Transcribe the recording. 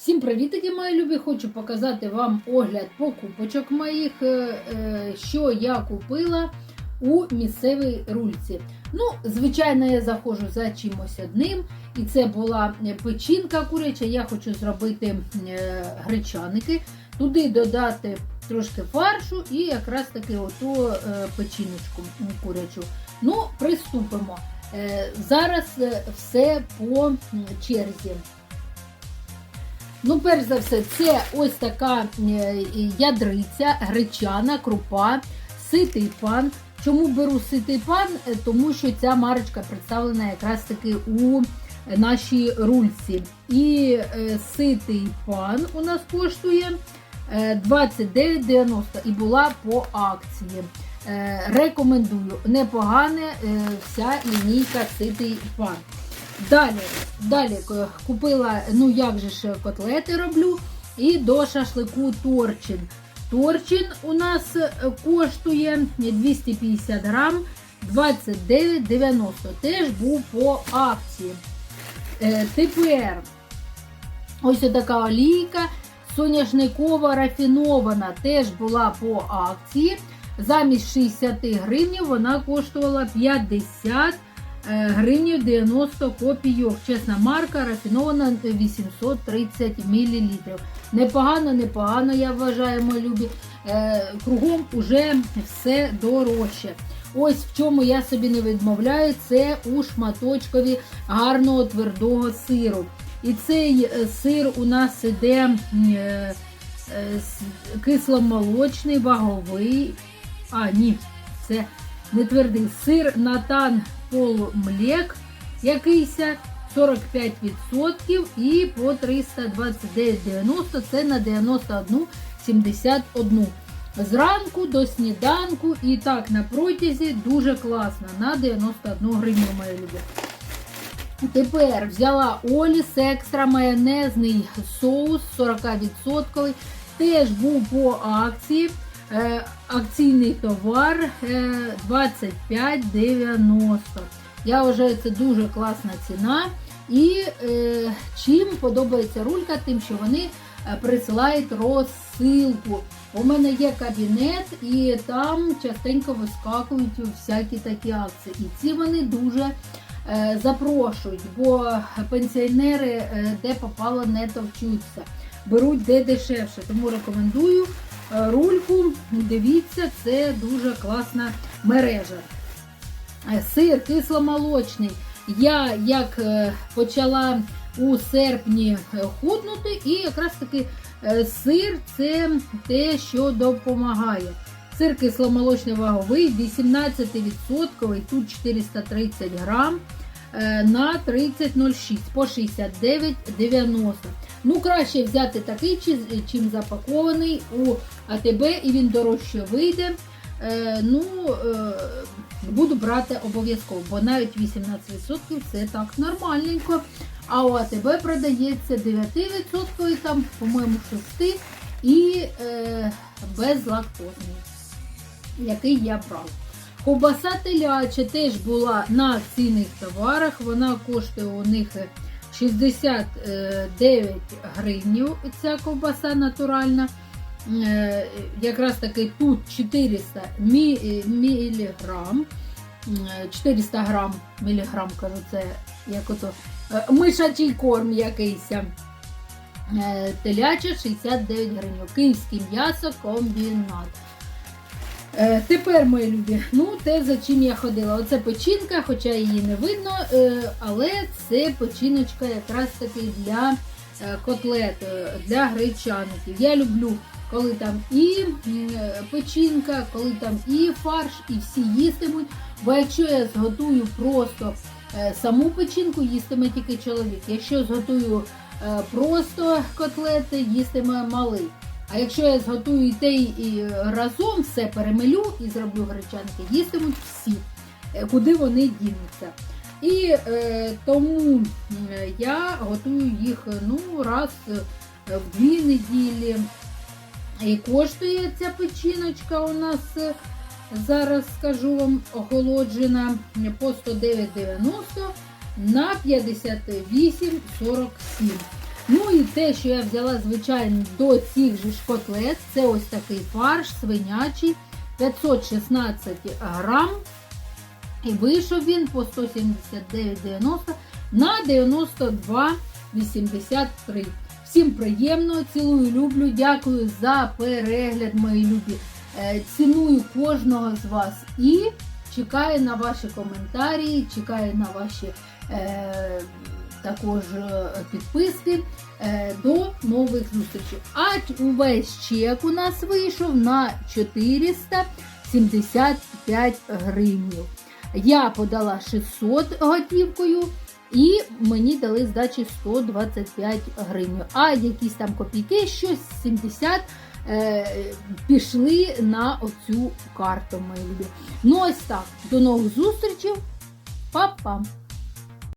Всім привітики, мої любі! Хочу показати вам огляд покупочок моїх, е, е, що я купила у місцевій рульці. Ну, звичайно, я заходжу за чимось одним, і це була печінка куряча. Я хочу зробити е, гречаники, туди додати трошки фаршу і якраз таки оту е, печіночку курячу. Ну, приступимо. Е, Зараз е, все по черзі. Ну, перш за все, це ось така е, ядриця, гречана, крупа, ситий пан. Чому беру ситий пан? Е, Тому що ця марочка представлена якраз таки у нашій рульці. І е, ситий пан у нас коштує е, 29,90 і була по акції. Рекомендую. Непогане вся лінійка ситий пан. Далі, далі купила, ну як же ж котлети роблю. І до шашлику торчин. Торчин у нас е, коштує 250 грам 29,90. Теж був по акції. Е, тепер ось така олійка соняшникова рафінована теж була по акції. Замість 60 гривень вона коштувала 50 Е, гривнів 90 копійок. Чесна марка, рафінована 830 мл. Непогано, непогано, я вважаю, мої любі. Е, Кругом уже все дорожче. Ось в чому я собі не відмовляю, це у шматочкові гарного твердого сиру. І цей е, сир у нас іде е, е, кисломолочний, ваговий. А, ні, це не твердий сир Натан полумлек якийсь 45% і по 329,90 це на 91,71. Зранку до сніданку і так на протязі дуже класно. На 91 гривню, мої любі. Тепер взяла Оліс екстра майонезний соус 40%. Теж був по акції. Е, акційний товар е, 25,90. Я вважаю, це дуже класна ціна. І е, чим подобається рулька, тим, що вони е, присилають розсилку. У мене є кабінет, і там частенько вискакують всякі такі акції. І ці вони дуже е, запрошують, бо пенсіонери е, де попало не товчуться. Беруть де дешевше. Тому рекомендую е, рульку. Дивіться, це дуже класна мережа. Е, Сир кисломолочний. Я як е, почала у серпні е, худнути, і якраз таки сир це те, що допомагає. Сир кисломолочний ваговий, 18%, тут 430 грам на 30,06 по 69,90. Ну, краще взяти такий, чи- чим запакований у АТБ, і він дорожче вийде. Е, ну, е, буду брати обов'язково, бо навіть 18% це так нормальненько. А у АТБ продається 9%, там, по-моєму, 6 і е, безлактозний, який я брав. Ковбаса теляча теж була на акційних товарах. Вона коштує у них 69 гривнів. Ця ковбаса натуральна. Е, Якраз таки тут 400 міліграм. Е, 400 грам, міліграм, кажу, це як ото е, мишачий корм якийсь. Е, Теляча 69 гривень. Київське м'ясо комбінат. Е, тепер, мої любі, ну те, за чим я ходила. Оце печінка, хоча її не видно, е, але це печіночка якраз таки для е, котлет, е, для гречаників. Я люблю, коли там і е, печінка, коли там і фарш, і всі їстимуть. Бо якщо я зготую просто саму печінку, їстиме тільки чоловік. Якщо зготую просто котлети, їстиме малий. А якщо я зготую і те, і разом все перемелю і зроблю гречанки, їстимуть всі, е, куди вони дінуться. І е, тому я готую їх ну, раз е, в дві неділі. І коштує ця печіночка у нас, е, зараз скажу вам, охолоджена по 109,90 на 58,47. Ну і те, що я взяла, звичайно, до цих же ж котлет, це ось такий фарш свинячий 516 грам. І вийшов він по 179,90 на 92,83. Всім приємно, цілую, люблю, дякую за перегляд, мої любі. Е, Ціную кожного з вас і чекаю на ваші коментарі, чекаю на ваші е, також е, підписки. Е, До нових зустрічей. А увесь чек у нас вийшов на 475 гривнів. Я подала 600 готівкою. І мені дали здачі 125 гривень. А якісь там копійки, щось 70 е, пішли на оцю карту. Ну ось так. До нових зустрічей. Па-па!